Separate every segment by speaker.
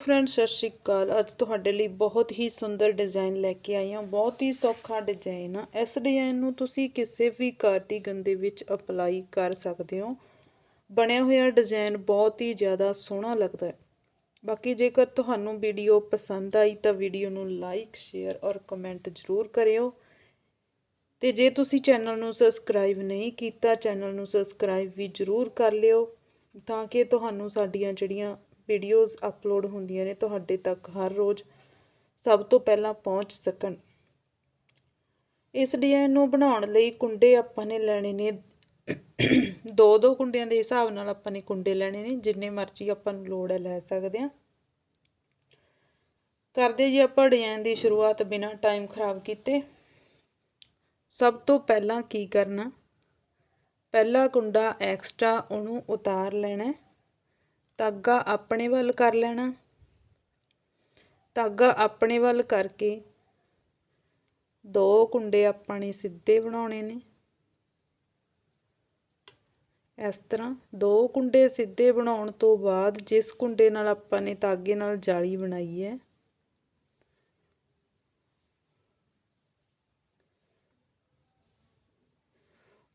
Speaker 1: Friend, ਸਤਿ ਸ਼੍ਰੀ ਅਕਾਲ। ਅੱਜ ਤੁਹਾਡੇ ਲਈ ਬਹੁਤ ਹੀ ਸੁੰਦਰ ਡਿਜ਼ਾਈਨ ਲੈ ਕੇ ਆਈ ਹਾਂ। ਬਹੁਤ ਹੀ ਸੌਖਾ ਡਿਜ਼ਾਈਨ ਆ। ਇਸ ਡਿਜ਼ਾਈਨ ਨੂੰ ਤੁਸੀਂ ਕਿਸੇ ਵੀ ਕਾਰਡੀਗਨ ਗੰਦੇ ਵਿੱਚ ਅਪਲਾਈ ਕਰ ਸਕਦੇ ਹੋ। ਬਣਿਆ ਹੋਇਆ ਡਿਜ਼ਾਈਨ ਬਹੁਤ ਹੀ ਜ਼ਿਆਦਾ ਸੋਹਣਾ ਲੱਗਦਾ ਹੈ। ਬਾਕੀ ਜੇਕਰ ਤੁਹਾਨੂੰ ਵੀਡੀਓ ਪਸੰਦ ਆਈ ਤਾਂ ਵੀਡੀਓ ਨੂੰ ਲਾਈਕ ਸ਼ੇਅਰ ਔਰ ਕਮੈਂਟ ਜ਼ਰੂਰ ਕਰਿਓ। ਤੇ ਜੇ ਤੁਸੀਂ ਚੈਨਲ ਨੂੰ ਸਬਸਕ੍ਰਾਈਬ ਨਹੀਂ ਕੀਤਾ ਚੈਨਲ ਨੂੰ ਸਬਸਕ੍ਰਾਈਬ ਵੀ ਜ਼ਰੂਰ ਕਰ ਲਿਓ ਤਾਂ ਕਿ ਤੁਹਾਨੂੰ ਸਾਡੀਆਂ ਜਿਹੜੀਆਂ ਵੀਡੀਓਜ਼ ਅਪਲੋਡ ਹੁੰਦੀਆਂ ਨੇ ਤੁਹਾਡੇ ਤੱਕ ਹਰ ਰੋਜ਼ ਸਭ ਤੋਂ ਪਹਿਲਾਂ ਪਹੁੰਚ ਸਕਣ। ਇਸ ਡਿਜ਼ਾਈਨ ਨੂੰ ਬਣਾਉਣ ਲਈ ਕੁੰਡੇ ਆਪਾਂ ਨੇ ਲੈਣੇ ਨੇ, ਦੋ ਦੋ ਕੁੰਡਿਆਂ ਦੇ ਹਿਸਾਬ ਨਾਲ ਆਪਾਂ ਨੇ ਕੁੰਡੇ ਲੈਣੇ ਨੇ, ਜਿੰਨੇ ਮਰਜ਼ੀ ਆਪਾਂ ਨੂੰ ਲੋੜ ਹੈ ਲੈ ਸਕਦੇ ਹਾਂ। ਕਰਦੇ ਜੀ ਆਪਾਂ ਡਿਜ਼ਾਈਨ ਦੀ ਸ਼ੁਰੂਆਤ ਬਿਨਾਂ ਟਾਈਮ ਖਰਾਬ ਕੀਤੇ। ਸਭ ਤੋਂ ਪਹਿਲਾਂ ਕੀ ਕਰਨਾ? ਪਹਿਲਾ ਕੁੰਡਾ ਐਕਸਟਰਾ ਉਹਨੂੰ ਉਤਾਰ ਲੈਣਾ ਧਾਗਾ ਆਪਣੇ ਵੱਲ ਕਰ ਲੈਣਾ। ਧਾਗਾ ਆਪਣੇ ਵੱਲ ਕਰਕੇ ਦੋ ਕੁੰਡੇ ਆਪਾਂ ਨੇ ਸਿੱਧੇ ਬਣਾਉਣੇ ਨੇ। ਇਸ ਤਰ੍ਹਾਂ ਦੋ ਕੁੰਡੇ ਸਿੱਧੇ ਬਣਾਉਣ ਤੋਂ ਬਾਅਦ ਜਿਸ ਕੁੰਡੇ ਨਾਲ ਆਪਾਂ ਨੇ ਧਾਗੇ ਨਾਲ ਜਾਲੀ ਬਣਾਈ ਹੈ,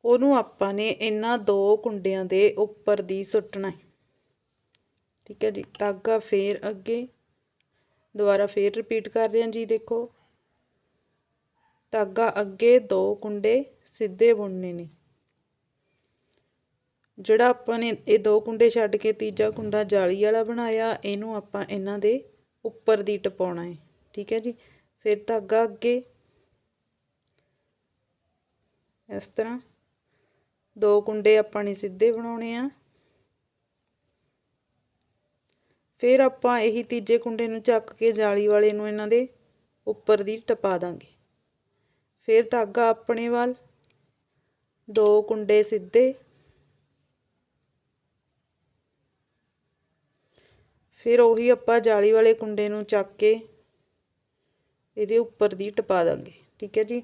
Speaker 1: ਉਹਨੂੰ ਆਪਾਂ ਨੇ ਇਹਨਾਂ ਦੋ ਕੁੰਡਿਆਂ ਦੇ ਉੱਪਰ ਦੀ ਸੁੱਟਣਾ ਹੈ। ਠੀਕ ਹੈ ਜੀ, ਧਾਗਾ ਫੇਰ ਅੱਗੇ, ਦੁਬਾਰਾ ਫੇਰ ਰਿਪੀਟ ਕਰ ਰਹੇ ਹਾਂ ਜੀ, ਦੇਖੋ। ਧਾਗਾ ਅੱਗੇ ਦੋ ਕੁੰਡੇ, ਸਿੱਧੇ ਬੁਣਨੇ ਨੇ। ਜਿਹੜਾ ਆਪਾਂ ਨੇ ਇਹ ਦੋ ਕੁੰਡੇ ਛੱਡ ਕੇ ਤੀਜਾ ਕੁੰਡਾ ਜਾਲੀ ਵਾਲਾ ਬਣਾਇਆ, ਇਹਨੂੰ ਆਪਾਂ ਇਹਨਾਂ ਦੇ ਉੱਪਰ ਦੀ ਟਪਾਉਣਾ ਹੈ। ਠੀਕ ਹੈ ਜੀ, ਫਿਰ ਧਾਗਾ ਅੱਗੇ। ਇਸ ਤਰ੍ਹਾਂ ਦੋ ਕੁੰਡੇ ਆਪਾਂ ਨੇ ਸਿੱਧੇ ਬਣਾਉਣੇ ਆ। ਫਿਰ ਆਪਾਂ ਇਹੀ ਤੀਜੇ ਕੁੰਡੇ ਨੂੰ ਚੱਕ ਕੇ ਜਾਲੀ ਵਾਲੇ ਨੂੰ ਇਹਨਾਂ ਦੇ ਉੱਪਰ ਦੀ ਟਪਾ ਦਾਂਗੇ। ਫਿਰ ਧਾਗਾ ਆਪਣੇ ਵੱਲ, ਦੋ ਕੁੰਡੇ ਸਿੱਧੇ। ਫਿਰ ਉਹੀ ਆਪਾਂ ਜਾਲੀ ਵਾਲੇ ਕੁੰਡੇ ਨੂੰ ਚੱਕ ਕੇ ਇਹਦੇ ਉੱਪਰ ਦੀ ਟਪਾ ਦਾਂਗੇ। ਠੀਕ ਹੈ ਜੀ?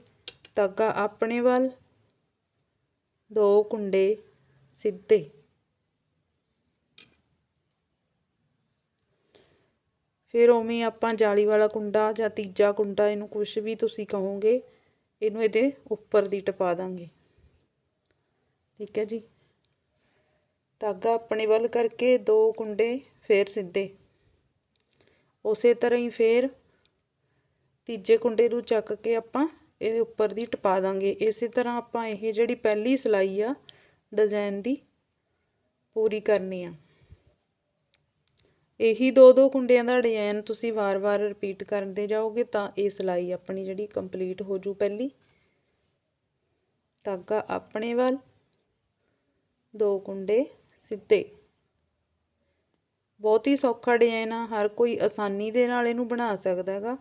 Speaker 1: ਧਾਗਾ ਆਪਣੇ ਵੱਲ, ਦੋ ਕੁੰਡੇ ਸਿੱਧੇ। ਫਿਰ ਉਵੇਂ ਆਪਾਂ ਜਾਲੀ ਵਾਲਾ ਕੁੰਡਾ ਜਾਂ ਤੀਜਾ ਕੁੰਡਾ ਇਹਨੂੰ ਕੁਝ ਵੀ ਤੁਸੀਂ ਕਹੋਗੇ, ਇਹਨੂੰ ਇਹਦੇ ਉੱਪਰ ਦੀ ਟਪਾ ਦਾਂਗੇ। ਠੀਕ ਹੈ ਜੀ? ਧਾਗਾ ਆਪਣੇ ਵੱਲ ਕਰਕੇ ਦੋ ਕੁੰਡੇ ਫੇਰ ਸਿੱਧੇ। ਉਸੇ ਤਰ੍ਹਾਂ ਹੀ ਫੇਰ ਤੀਜੇ ਕੁੰਡੇ ਨੂੰ ਚੱਕ ਕੇ ਆਪਾਂ ਇਹਦੇ ਉੱਪਰ ਦੀ ਟਪਾ ਦਾਂਗੇ। ਇਸੇ ਤਰ੍ਹਾਂ ਆਪਾਂ ਇਹ ਜਿਹੜੀ ਪਹਿਲੀ ਸਲਾਈ ਆ ਡਿਜ਼ਾਈਨ ਦੀ ਪੂਰੀ ਕਰਨੀ ਆ। ਇਹੀ ਦੋ ਦੋ ਕੁੰਡਿਆਂ ਦਾ ਡਿਜ਼ਾਈਨ ਤੁਸੀਂ ਵਾਰ-ਵਾਰ ਰਿਪੀਟ ਕਰਦੇ ਜਾਓਗੇ ਤਾਂ ਇਹ ਸਿਲਾਈ ਆਪਣੀ ਜਿਹੜੀ ਕੰਪਲੀਟ ਹੋ ਜੂ ਪਹਿਲੀ। ਧਾਗਾ ਆਪਣੇ ਵੱਲ, ਦੋ ਕੁੰਡੇ ਸਿੱਧੇ। ਬਹੁਤ ਹੀ ਸੌਖਾ ਡਿਜ਼ਾਈਨ ਆ, ਹਰ ਕੋਈ ਆਸਾਨੀ ਦੇ ਨਾਲ ਇਹਨੂੰ ਬਣਾ ਸਕਦਾ ਹੈਗਾ।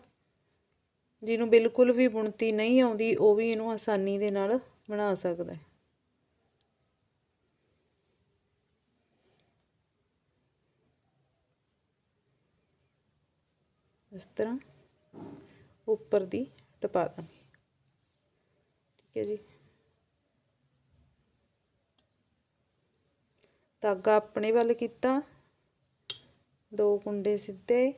Speaker 1: ਜਿਹਨੂੰ ਬਿਲਕੁਲ ਵੀ ਬੁਣਤੀ ਨਹੀਂ ਆਉਂਦੀ, ਉਹ ਵੀ ਇਹਨੂੰ ਆਸਾਨੀ ਦੇ ਨਾਲ ਬਣਾ ਸਕਦਾ ਹੈ। ਇਸ ਤਰ੍ਹਾਂ ਉੱਪਰ ਦੀ ਟਪਾ ਦਾਂਗੇ। ਠੀਕ ਹੈ ਜੀ। ਧਾਗਾ ਆਪਣੇ ਵੱਲ ਕੀਤਾ। ਦੋ ਕੁੰਡੇ ਸਿੱਧੇ।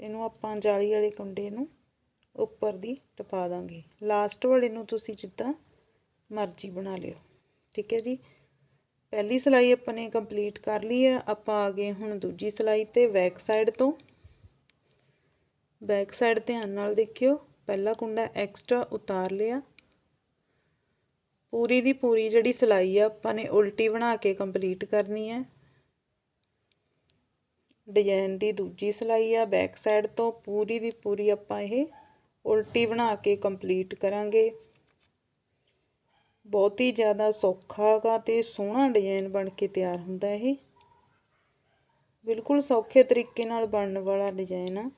Speaker 1: ਇਹਨੂੰ ਆਪਾਂ ਜਾਲੀ ਵਾਲੇ ਕੁੰਡੇ ਨੂੰ ਉੱਪਰ ਦੀ ਟਪਾ ਦਾਂਗੇ। ਲਾਸਟ ਵਾਲੇ ਨੂੰ ਤੁਸੀਂ ਜਿੱਦਾਂ ਮਰਜ਼ੀ ਬਣਾ ਲਿਓ। ਠੀਕ ਹੈ ਜੀ। ਪਹਿਲੀ ਸਲਾਈ ਆਪਾਂ ਨੇ ਕੰਪਲੀਟ ਕਰ ਲਈ ਹੈ। ਆਪਾਂ ਆ ਗਏ ਹੁਣ ਦੂਜੀ ਸਲਾਈ ਤੇ ਬੈਕ ਸਾਈਡ ਤੋਂ। ਬੈਕ ਸਾਈਡ ਧਿਆਨ ਨਾਲ ਦੇਖਿਓ, ਪਹਿਲਾ ਕੁੰਡਾ ਐਕਸਟਰਾ ਉਤਾਰ ਲਿਆ। ਪੂਰੀ ਦੀ ਪੂਰੀ ਜਿਹੜੀ ਸਲਾਈ ਆ, ਆਪਾਂ ਨੇ ਉਲਟੀ ਬਣਾ ਕੇ ਕੰਪਲੀਟ ਕਰਨੀ ਹੈ। ਡਿਜ਼ਾਈਨ ਦੀ ਦੂਜੀ ਸਲਾਈ ਆ ਬੈਕ ਸਾਈਡ ਤੋਂ ਪੂਰੀ ਦੀ ਪੂਰੀ ਆਪਾਂ ਇਹ ਉਲਟੀ ਬਣਾ ਕੇ ਕੰਪਲੀਟ ਕਰਾਂਗੇ। ਬਹੁਤ ਹੀ ਜ਼ਿਆਦਾ ਸੌਖਾ ਗਾ ਤੇ ਸੋਹਣਾ ਡਿਜ਼ਾਈਨ ਬਣ ਕੇ ਤਿਆਰ ਹੁੰਦਾ ਇਹ। ਬਿਲਕੁਲ ਸੌਖੇ ਤਰੀਕੇ ਨਾਲ ਬਣਨ ਵਾਲਾ ਡਿਜ਼ਾਈਨ ਆ।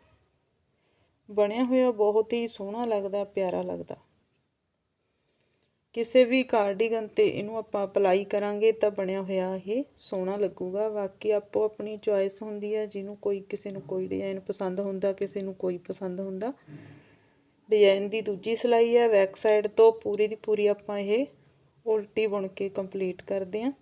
Speaker 1: ਬਣਿਆ ਹੋਇਆ ਬਹੁਤ ਹੀ ਸੋਹਣਾ ਲੱਗਦਾ, ਪਿਆਰਾ ਲੱਗਦਾ। ਕਿਸੇ ਵੀ ਕਾਰਡੀਗਨ ਤੇ ਇਹਨੂੰ ਆਪਾਂ ਅਪਲਾਈ ਕਰਾਂਗੇ ਤਾਂ ਬਣਿਆ ਹੋਇਆ ਇਹ ਸੋਹਣਾ ਲੱਗੂਗਾ। ਬਾਕੀ ਆਪੋ ਆਪਣੀ ਚੁਆਇਸ ਹੁੰਦੀ ਹੈ ਜਿਹਨੂੰ ਕੋਈ ਕਿਸੇ ਨੂੰ ਕੋਈ ਡਿਜ਼ਾਈਨ ਪਸੰਦ ਹੁੰਦਾ, ਕਿਸੇ ਨੂੰ ਕੋਈ ਪਸੰਦ ਹੁੰਦਾ। ਡਿਜ਼ਾਈਨ ਦੀ ਦੂਜੀ ਸਲਾਈ ਹੈ ਬੈਕ ਸਾਈਡ ਤੋਂ ਪੂਰੀ ਦੀ ਪੂਰੀ ਆਪਾਂ ਇਹ ਉਲਟੀ ਬੁਣ ਕੇ ਕੰਪਲੀਟ ਕਰਦੇ ਹਾਂ।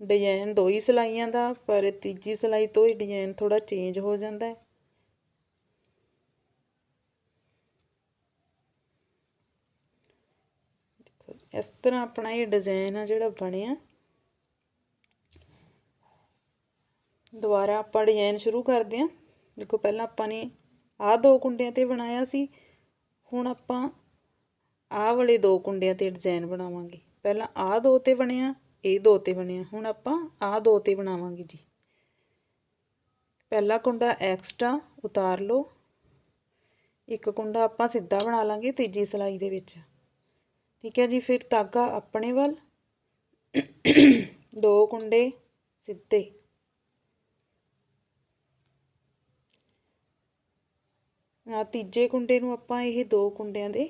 Speaker 1: ਡਿਜ਼ਾਈਨ ਦੋ ਹੀ ਸਿਲਾਈਆਂ ਦਾ, ਪਰ ਤੀਜੀ ਸਿਲਾਈ ਤੋਂ ਹੀ ਡਿਜ਼ਾਈਨ ਥੋੜਾ ਚੇਂਜ ਹੋ ਜਾਂਦਾ ਹੈ। ਇਸ ਤਰ੍ਹਾਂ ਆਪਣਾ ਇਹ ਡਿਜ਼ਾਈਨ ਆ ਜਿਹੜਾ ਬਣਿਆ। ਦੁਬਾਰਾ ਆਪਾਂ ਡਿਜ਼ਾਈਨ ਸ਼ੁਰੂ ਕਰਦੇ ਹਾਂ। ਦੇਖੋ, ਪਹਿਲਾਂ ਆਪਾਂ ਨੇ ਆਹ ਦੋ ਕੁੰਡਿਆਂ ਤੇ ਬਣਾਇਆ ਸੀ। ਹੁਣ ਆਪਾਂ ਆਹ ਵਾਲੇ ਦੋ ਕੁੰਡਿਆਂ ਤੇ ਡਿਜ਼ਾਈਨ ਬਣਾਵਾਂਗੇ। ਪਹਿਲਾਂ ਆਹ ਦੋ ਤੇ ਬਣਿਆ, ਇਹ ਦੋ ਤੇ ਬਣਿਆ। ਹੁਣ ਆਪਾਂ ਆਹ ਦੋ ਤੇ ਬਣਾਵਾਂਗੇ ਜੀ। ਪਹਿਲਾ ਕੁੰਡਾ ਐਕਸਟਰਾ ਉਤਾਰ ਲਓ। ਇੱਕ ਕੁੰਡਾ ਆਪਾਂ ਸਿੱਧਾ ਬਣਾ ਲਾਂਗੇ ਤੀਜੀ ਸਿਲਾਈ ਦੇ ਵਿੱਚ। ਠੀਕ ਹੈ ਜੀ, ਫਿਰ ਤਾਗਾ ਆਪਣੇ ਵੱਲ। ਦੋ ਕੁੰਡੇ ਸਿੱਧੇ। ਤੀਜੇ ਕੁੰਡੇ ਨੂੰ ਆਪਾਂ ਇਹ ਦੋ ਕੁੰਡਿਆਂ ਦੇ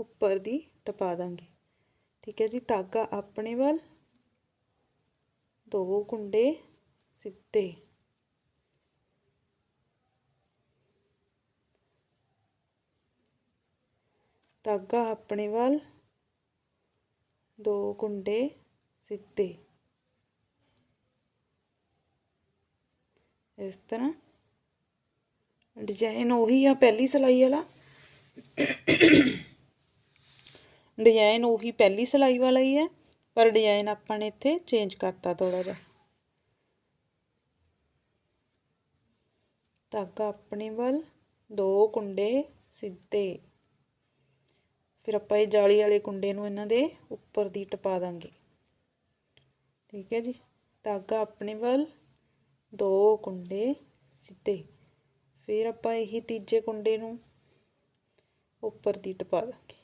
Speaker 1: ਉੱਪਰ ਦੀ ਟਪਾ ਦਾਂਗੇ। ਠੀਕ ਹੈ ਜੀ, ਧਾਗਾ ਆਪਣੇ ਵੱਲ, ਦੋ ਕੁੰਡੇ ਸਿੱਧੇ। ਧਾਗਾ ਆਪਣੇ ਵੱਲ, ਦੋ ਕੁੰਡੇ ਸਿੱਧੇ। ਇਸ ਤਰ੍ਹਾਂ ਡਿਜ਼ਾਈਨ ਉਹੀ ਆ, ਪਹਿਲੀ ਸਿਲਾਈ ਵਾਲਾ। ਡਿਜ਼ਾਈਨ ਉਹੀ ਪਹਿਲੀ ਸਿਲਾਈ ਵਾਲਾ ਹੀ ਹੈ, ਪਰ ਡਿਜ਼ਾਈਨ ਆਪਾਂ ਨੇ ਇੱਥੇ ਚੇਂਜ ਕਰਤਾ ਥੋੜਾ ਜਿਹਾ। ਧਾਗਾ ਆਪਣੇ ਵੱਲ, ਦੋ ਕੁੰਡੇ ਸਿੱਧੇ। ਫਿਰ ਆਪਾਂ ਇਹ ਜਾਲੀ ਵਾਲੇ ਕੁੰਡੇ ਨੂੰ ਇਹਨਾਂ ਦੇ ਉੱਪਰ ਦੀ ਟਪਾ ਦਾਂਗੇ। ਠੀਕ ਹੈ ਜੀ? ਧਾਗਾ ਆਪਣੇ ਵੱਲ, ਦੋ ਕੁੰਡੇ ਸਿੱਧੇ। ਫਿਰ ਆਪਾਂ ਇਹੀ ਤੀਜੇ ਕੁੰਡੇ ਨੂੰ ਉੱਪਰ ਦੀ ਟਪਾ ਦਾਂਗੇ।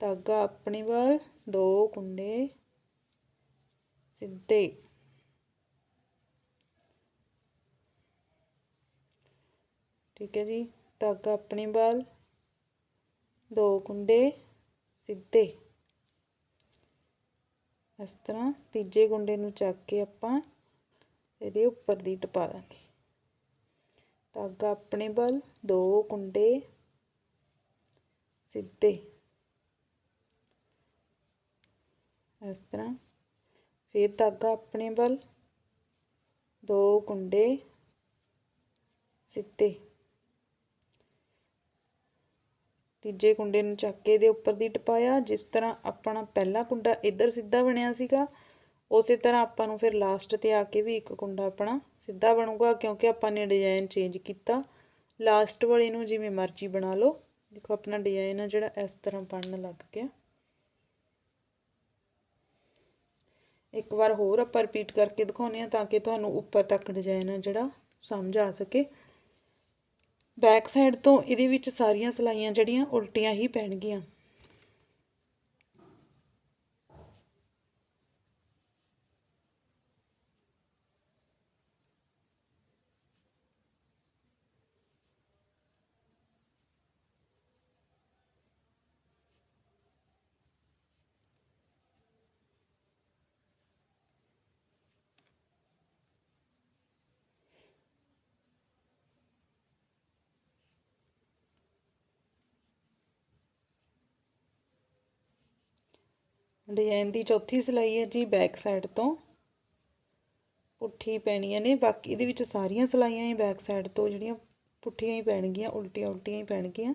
Speaker 1: ਧਾਗਾ ਆਪਣੇ ਵੱਲ, ਦੋ ਕੁੰਡੇ ਸਿੱਧੇ। ਠੀਕ ਹੈ ਜੀ, ਧਾਗਾ ਆਪਣੇ ਵੱਲ, ਦੋ ਕੁੰਡੇ ਸਿੱਧੇ। ਇਸ ਤਰ੍ਹਾਂ ਤੀਜੇ ਕੁੰਡੇ ਨੂੰ ਚੱਕ ਕੇ ਆਪਾਂ ਇਹਦੇ ਉੱਪਰ ਦੀ ਟਪਾ ਦਾਂਗੇ। ਧਾਗਾ ਆਪਣੇ ਵੱਲ, ਦੋ ਕੁੰਡੇ ਸਿੱਧੇ। ਇਸ ਤਰ੍ਹਾਂ ਫਿਰ ਧਾਗਾ ਆਪਣੇ ਵੱਲ, ਦੋ ਕੁੰਡੇ ਸਿੱਧੇ। ਤੀਜੇ ਕੁੰਡੇ ਨੂੰ ਚੱਕ ਕੇ ਇਹਦੇ ਉੱਪਰ ਦੀ ਟਪਾਇਆ, ਜਿਸ ਤਰ੍ਹਾਂ ਆਪਣਾ ਪਹਿਲਾ ਕੁੰਡਾ ਇੱਧਰ ਸਿੱਧਾ ਬਣਿਆ ਸੀਗਾ ਉਸੇ ਤਰ੍ਹਾਂ ਆਪਾਂ ਨੂੰ ਫਿਰ ਲਾਸਟ ਤੇ ਆ ਕੇ ਵੀ ਇੱਕ ਕੁੰਡਾ ਆਪਣਾ ਸਿੱਧਾ ਬਣੂਗਾ, ਕਿਉਂਕਿ ਆਪਾਂ ਨੇ ਡਿਜ਼ਾਈਨ ਚੇਂਜ ਕੀਤਾ। ਲਾਸਟ ਵਾਲੇ ਨੂੰ ਜਿਵੇਂ ਮਰਜ਼ੀ ਬਣਾ ਲਓ। ਦੇਖੋ ਆਪਣਾ ਡਿਜ਼ਾਈਨ ਆ ਜਿਹੜਾ ਇਸ ਤਰ੍ਹਾਂ ਬਣਨ ਲੱਗ ਗਿਆ। ਇੱਕ ਵਾਰ ਹੋਰ ਆਪਾਂ ਰਿਪੀਟ ਕਰਕੇ ਦਿਖਾਉਂਦੇ ਆ ਤਾਂ ਕਿ ਤੁਹਾਨੂੰ ਉੱਪਰ ਤੱਕ ਡਿਜ਼ਾਈਨ ਆ ਜਿਹੜਾ ਸਮਝ ਆ ਸਕੇ। ਬੈਕ ਸਾਈਡ ਤੋਂ ਇਹਦੇ ਵਿੱਚ ਸਾਰੀਆਂ ਸਲਾਈਆਂ ਜਿਹੜੀਆਂ ਉਲਟੀਆਂ ਹੀ ਪੈਣਗੀਆਂ। ਡਿਜ਼ਾਈਨ ਦੀ ਚੌਥੀ ਸਿਲਾਈ ਹੈ ਜੀ ਬੈਕ ਸਾਈਡ ਤੋਂ। ਪੁੱਠੀ ਪੈਣੀਆਂ ਨੇ, ਬਾਕੀ ਇਹਦੇ ਵਿੱਚ ਸਾਰੀਆਂ ਸਿਲਾਈਆਂ ਹੀ ਬੈਕ ਸਾਈਡ ਤੋਂ ਜਿਹੜੀਆਂ ਪੁੱਠੀਆਂ ਹੀ ਪੈਣਗੀਆਂ, ਉਲਟੀਆਂ ਉਲਟੀਆਂ ਹੀ ਪੈਣਗੀਆਂ।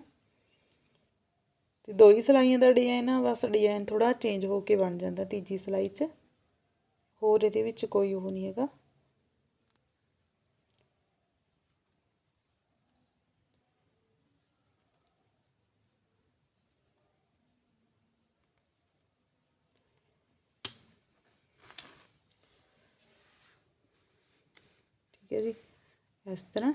Speaker 1: ਤੇ ਦੋ ਹੀ ਸਿਲਾਈਆਂ ਦਾ ਡਿਜ਼ਾਈਨ ਆ, ਬਸ ਡਿਜ਼ਾਈਨ ਥੋੜਾ ਚੇਂਜ ਹੋ ਕੇ ਬਣ ਜਾਂਦਾ ਤੀਜੀ ਸਿਲਾਈ 'ਚ। ਹੋਰ ਇਹਦੇ ਵਿੱਚ ਕੋਈ ਉਹ ਨਹੀਂ ਹੈਗਾ ਠੀਕ ਹੈ ਜੀ, ਇਸ ਤਰ੍ਹਾਂ।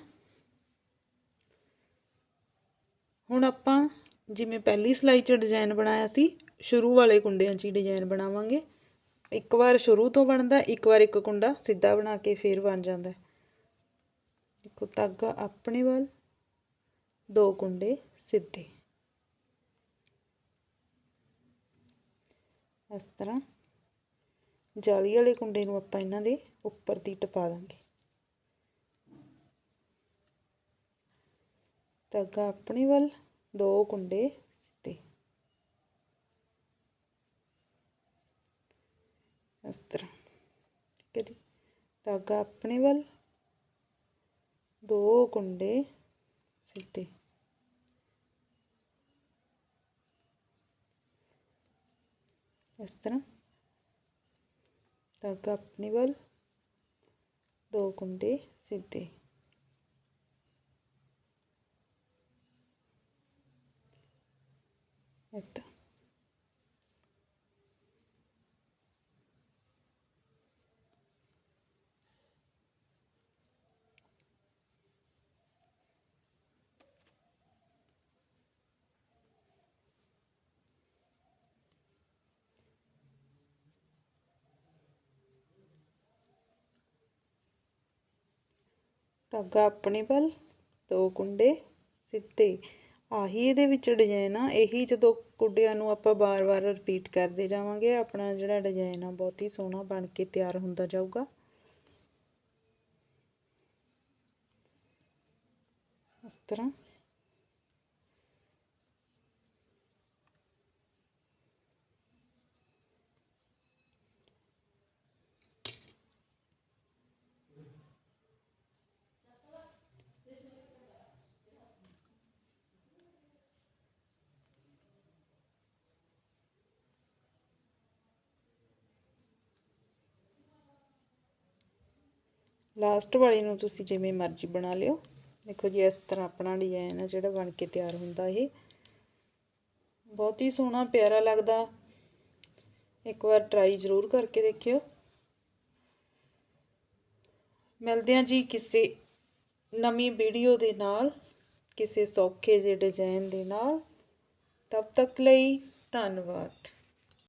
Speaker 1: ਹੁਣ ਆਪਾਂ ਜਿਵੇਂ ਪਹਿਲੀ ਸਲਾਈ 'ਚ ਡਿਜ਼ਾਈਨ ਬਣਾਇਆ ਸੀ, ਸ਼ੁਰੂ ਵਾਲੇ ਕੁੰਡਿਆਂ 'ਚ ਹੀ ਡਿਜ਼ਾਈਨ ਬਣਾਵਾਂਗੇ। ਇੱਕ ਵਾਰ ਸ਼ੁਰੂ ਤੋਂ ਬਣਦਾ, ਇੱਕ ਵਾਰ ਇੱਕ ਕੁੰਡਾ ਸਿੱਧਾ ਬਣਾ ਕੇ ਫੇਰ ਬਣ ਜਾਂਦਾ ਦੇਖੋ ਧਾਗਾ ਆਪਣੇ ਵੱਲ, ਦੋ ਕੁੰਡੇ ਸਿੱਧੇ। ਇਸ ਤਰ੍ਹਾਂ ਜਾਲੀ ਵਾਲੇ ਕੁੰਡੇ ਨੂੰ ਆਪਾਂ ਇਹਨਾਂ ਦੇ ਉੱਪਰ ਦੀ ਟਪਾ ਦਾਂਗੇ। ਧਾਗਾ ਆਪਣੇ ਵੱਲ, ਦੋ ਕੁੰਡੇ ਸਿੱਧੇ। ਇਸ ਤਰ੍ਹਾਂ। ਠੀਕ ਹੈ ਜੀ। ਧਾਗਾ ਆਪਣੇ ਵੱਲ, ਦੋ ਕੁੰਡੇ ਸਿੱਧੇ। ਇਸ ਤਰ੍ਹਾਂ। ਧਾਗਾ ਆਪਣੇ ਵੱਲ, ਦੋ ਕੁੰਡੇ ਸਿੱਧੇ। ਧਾਗਾ ਆਪਣੇ ਵੱਲ, ਦੋ ਕੁੰਡੇ ਸਿੱਧੇ। ਆਹੀ ਇਹਦੇ ਵਿੱਚ ਡਿਜ਼ਾਈਨ ਆ। ਇਹੀ ਜਦੋਂ ਕੁੰਡਿਆਂ ਨੂੰ ਆਪਾਂ ਬਾਰ-ਬਾਰ ਰਿਪੀਟ ਕਰਦੇ ਜਾਵਾਂਗੇ, ਆਪਣਾ ਜਿਹੜਾ ਡਿਜ਼ਾਈਨ ਆ ਬਹੁਤ ਹੀ ਸੋਹਣਾ ਬਣ ਕੇ ਤਿਆਰ ਹੁੰਦਾ ਜਾਊਗਾ। ਇਸ ਤਰ੍ਹਾਂ ਲਾਸਟ ਵਾਲੀ ਨੂੰ ਤੁਸੀਂ ਜਿਵੇਂ ਮਰਜ਼ੀ ਬਣਾ ਲਿਓ। ਦੇਖੋ ਜੀ, ਇਸ ਤਰ੍ਹਾਂ ਆਪਣਾ ਡਿਜ਼ਾਈਨ ਹੈ ਜਿਹੜਾ ਬਣ ਕੇ ਤਿਆਰ ਹੁੰਦਾ ਇਹ। ਬਹੁਤ ਹੀ ਸੋਹਣਾ, ਪਿਆਰਾ ਲੱਗਦਾ। ਇੱਕ ਵਾਰ ਟਰਾਈ ਜ਼ਰੂਰ ਕਰਕੇ ਦੇਖਿਓ। ਮਿਲਦੇ ਹਾਂ ਜੀ ਕਿਸੇ ਨਵੀਂ ਵੀਡੀਓ ਦੇ ਨਾਲ, ਕਿਸੇ ਸੌਖੇ ਜਿਹੇ ਡਿਜ਼ਾਈਨ ਦੇ ਨਾਲ। ਤਬ ਤੱਕ ਲਈ ਧੰਨਵਾਦ।